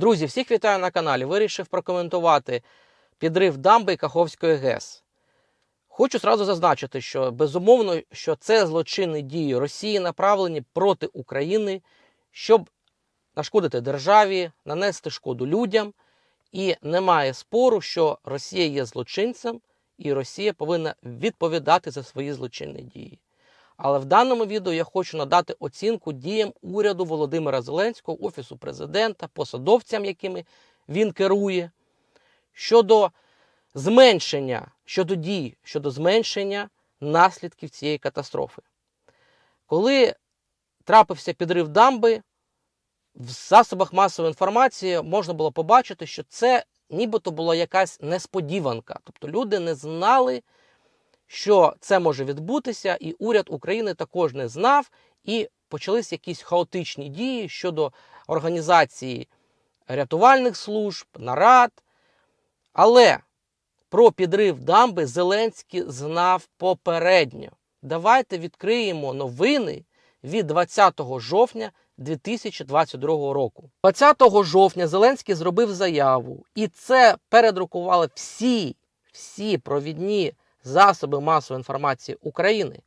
Друзі, всіх вітаю на каналі. Вирішив прокоментувати підрив дамби Каховської ГЕС. Хочу зразу зазначити, що безумовно, що це злочинні дії Росії направлені проти України, щоб нашкодити державі, нанести шкоду людям. І немає спору, що Росія є злочинцем, і Росія повинна відповідати за свої злочинні дії. Але в даному відео я хочу надати оцінку діям уряду Володимира Зеленського, Офісу президента, посадовцям, якими він керує, щодо зменшення, щодо дій, щодо зменшення наслідків цієї катастрофи. Коли трапився підрив дамби, в засобах масової інформації можна було побачити, що це нібито була якась несподіванка. Тобто люди не знали, що це може відбутися, і уряд України також не знав, і почались якісь хаотичні дії щодо організації рятувальних служб, нарад. Але про підрив дамби Зеленський знав попередньо. Давайте відкриємо новини від 20 жовтня 2022 року. 20 жовтня Зеленський зробив заяву, і це передрукували всі, всі провідні засоби масової інформації України.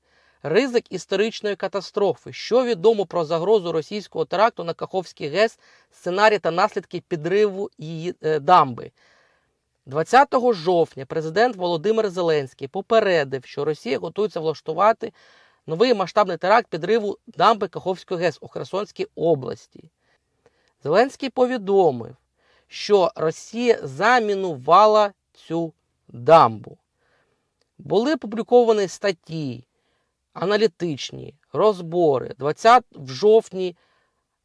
Ризик історичної катастрофи. Що відомо про загрозу російського теракту на Каховський ГЕС, сценарій та наслідки підриву її е, дамби. 20 жовтня президент Володимир Зеленський попередив, що Росія готується влаштувати новий масштабний теракт підриву дамби Каховської ГЕС у Херсонській області. Зеленський повідомив, що Росія замінувала цю дамбу. Були опубліковані статті, аналітичні розбори 20 в жовтні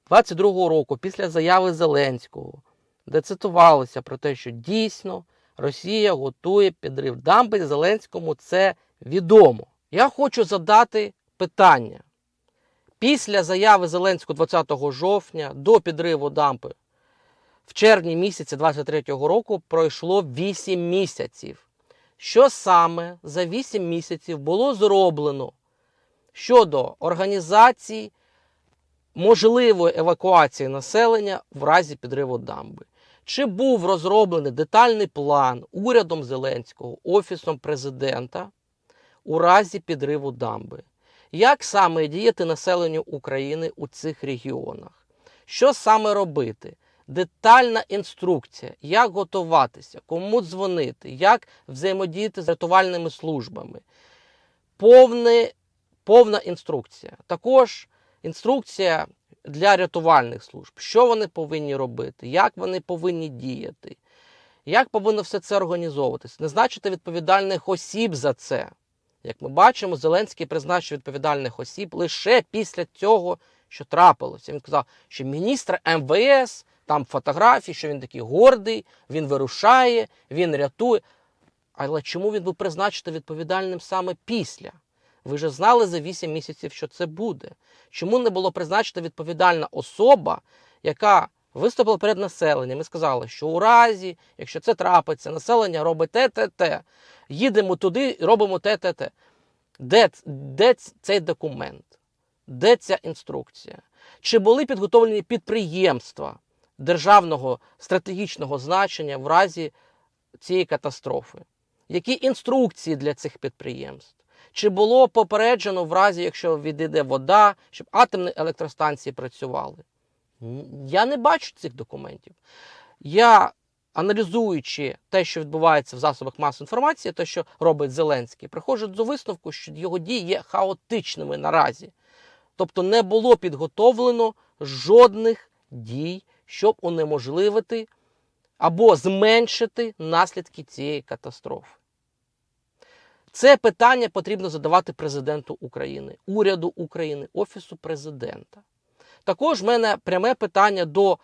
22 року після заяви Зеленського, де цитувалося про те, що дійсно Росія готує підрив дамби Зеленському це відомо. Я хочу задати питання. Після заяви Зеленського 20 жовтня до підриву дамби в червні місяці 23-го року пройшло 8 місяців. Що саме за 8 місяців було зроблено щодо організації можливої евакуації населення в разі підриву дамби? Чи був розроблений детальний план урядом Зеленського, Офісом президента у разі підриву дамби? Як саме діяти населенню України у цих регіонах? Що саме робити? Детальна інструкція, як готуватися, кому дзвонити, як взаємодіяти з рятувальними службами. Повне, повна інструкція. Також інструкція для рятувальних служб, що вони повинні робити, як вони повинні діяти, як повинно все це організовуватися, назначити відповідальних осіб за це. Як ми бачимо, Зеленський призначив відповідальних осіб лише після цього, що трапилося. Він сказав, що міністр МВС, там фотографії, що він такий гордий, він вирушає, він рятує. Але чому він був призначений відповідальним саме після? Ви ж знали за 8 місяців, що це буде. Чому не було призначена відповідальна особа, яка виступила перед населенням і сказала, що у разі, якщо це трапиться, населення робить те, те, те. Їдемо туди і робимо те, те, те. Де, де цей документ? Де ця інструкція? Чи були підготовлені підприємства державного стратегічного значення в разі цієї катастрофи? Які інструкції для цих підприємств? Чи було попереджено в разі, якщо відійде вода, щоб атомні електростанції працювали? Я не бачу цих документів. Я, аналізуючи те, що відбувається в засобах масової інформації, те, що робить Зеленський, приходжу до висновку, що його дії є хаотичними наразі. Тобто не було підготовлено жодних дій, щоб унеможливити або зменшити наслідки цієї катастрофи. Це питання потрібно задавати президенту України, уряду України, Офісу президента. Також в мене пряме питання до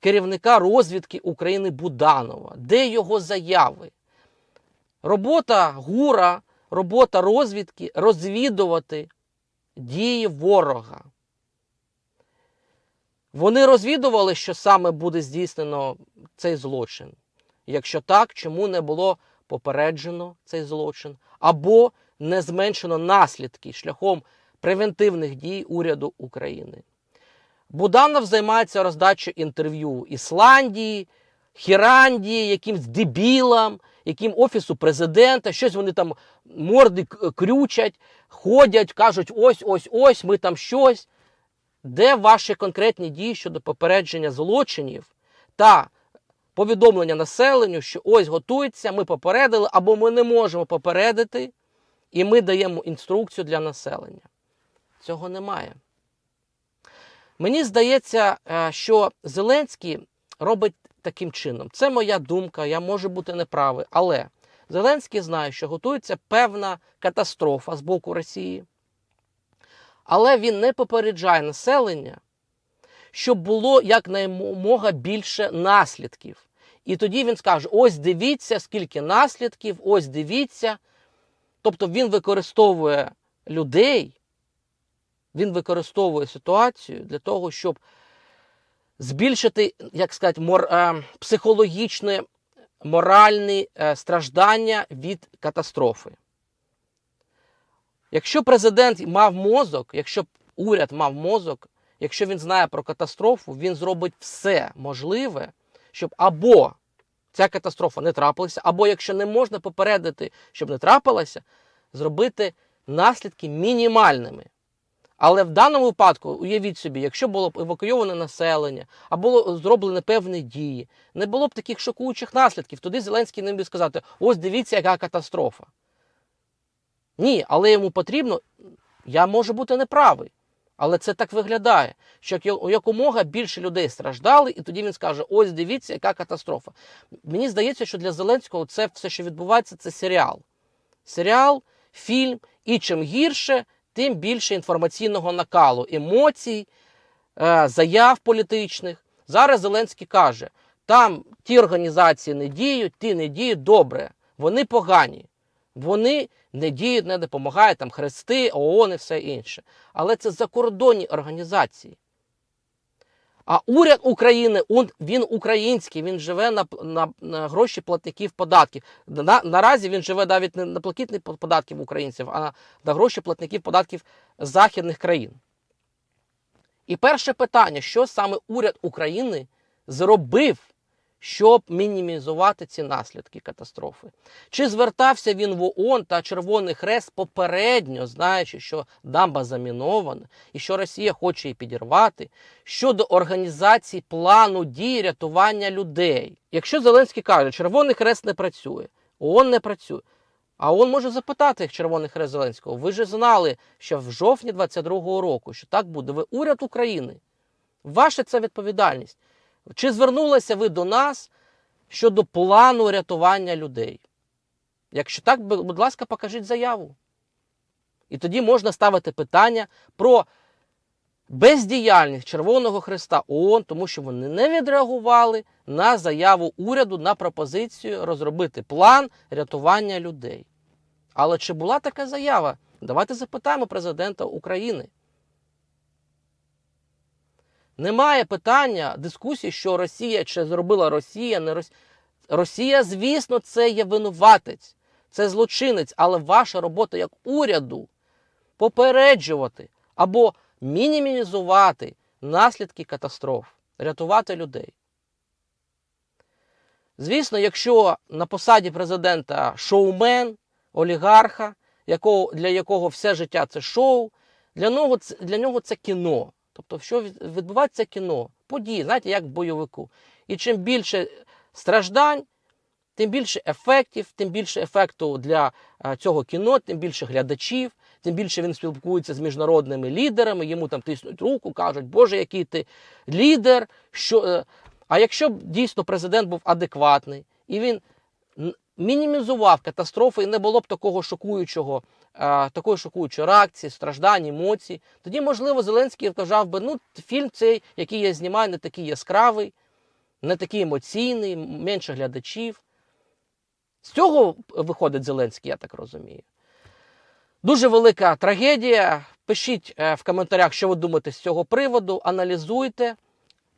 керівника розвідки України Буданова. Де його заяви? Робота ГУРа, робота розвідки розвідувати дії ворога. Вони розвідували, що саме буде здійснено цей злочин. Якщо так, чому не було попереджено цей злочин, або не зменшено наслідки шляхом превентивних дій уряду України. Буданов займається роздачею інтерв'ю Ісландії, Хірандії, якимсь дебілам, яким офісу президента, щось вони там морди крючать, ходять, кажуть, ось, ось, ось, ми там щось. Де ваші конкретні дії щодо попередження злочинів та повідомлення населенню, що ось готується, ми попередили, або ми не можемо попередити, і ми даємо інструкцію для населення. Цього немає. Мені здається, е, що Зеленський робить таким чином. Це моя думка, я можу бути неправий, але Зеленський знає, що готується певна катастрофа з боку Росії. Але він не попереджає населення, щоб було якнаймога більше наслідків. І тоді він скаже: ось дивіться, скільки наслідків, ось дивіться. Тобто він використовує людей, він використовує ситуацію для того, щоб збільшити, як сказати, мор, е, психологічне, моральне е, страждання від катастрофи. Якщо президент мав мозок, якщо б уряд мав мозок, якщо він знає про катастрофу, він зробить все можливе, щоб або ця катастрофа не трапилася, або якщо не можна попередити, щоб не трапилася, зробити наслідки мінімальними. Але в даному випадку, уявіть собі, якщо було б евакуйоване населення, а було зроблені певні дії, не було б таких шокуючих наслідків, тоді Зеленський не міг сказати: ось дивіться, яка катастрофа. Ні, але йому потрібно, я можу бути неправий. Але це так виглядає, що як- якомога більше людей страждали, і тоді він скаже: ось дивіться, яка катастрофа. Мені здається, що для Зеленського це все, що відбувається, це серіал. Серіал, фільм, і чим гірше, тим більше інформаційного накалу, емоцій, е, заяв політичних. Зараз Зеленський каже: там ті організації не діють, ті не діють добре, вони погані. Вони не діють, не допомагають, там хрести, ООН і все інше. Але це закордонні організації. А уряд України, він український, він живе на, на, на гроші платників податків. На, наразі він живе навіть не на платників податків українців, а на, на гроші платників податків західних країн. І перше питання: що саме уряд України зробив, щоб мінімізувати ці наслідки катастрофи? Чи звертався він в ООН та Червоний Хрест попередньо, знаючи, що дамба замінована і що Росія хоче її підірвати, щодо організації плану дій рятування людей? Якщо Зеленський каже, Червоний Хрест не працює, ООН не працює. А ООН може запитати їх Червоний Хрест Зеленського. Ви ж знали, що в жовтні 22-го року, що так буде. Ви уряд України. Ваша це відповідальність. Чи звернулися ви до нас щодо плану рятування людей? Якщо так, будь ласка, покажіть заяву. І тоді можна ставити питання про бездіяльність Червоного Христа ООН, тому що вони не відреагували на заяву уряду на пропозицію розробити план рятування людей. Але чи була така заява? Давайте запитаємо президента України. Немає питання дискусії, що Росія чи зробила Росія, не Росія. Росія, звісно, це є винуватець, це злочинець, але ваша робота як уряду попереджувати або мінімізувати наслідки катастроф, рятувати людей. Звісно, якщо на посаді президента шоумен, олігарха, якого, для якого все життя це шоу, для нього для нього це кіно. Тобто, що відбувається кіно, події, знаєте, як в бойовику. І чим більше страждань, тим більше ефектів, тим більше ефекту для е, цього кіно, тим більше глядачів, тим більше він спілкується з міжнародними лідерами, йому там тиснуть руку, кажуть, Боже, який ти лідер. Що... е». А якщо б дійсно президент був адекватний і він мінімізував катастрофи і не було б такого шокуючого, такої шокуючої реакції, страждань, емоцій, тоді, можливо, Зеленський вважав би, ну, фільм цей, який я знімаю, не такий яскравий, не такий емоційний, менше глядачів. З цього виходить Зеленський, я так розумію. Дуже велика трагедія. Пишіть е, в коментарях, що ви думаєте з цього приводу, аналізуйте,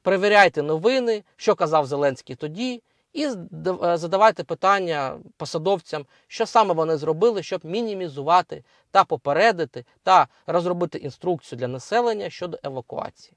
перевіряйте новини, що казав Зеленський тоді, і е, задавайте питання посадовцям, що саме вони зробили, щоб мінімізувати та попередити та розробити інструкцію для населення щодо евакуації.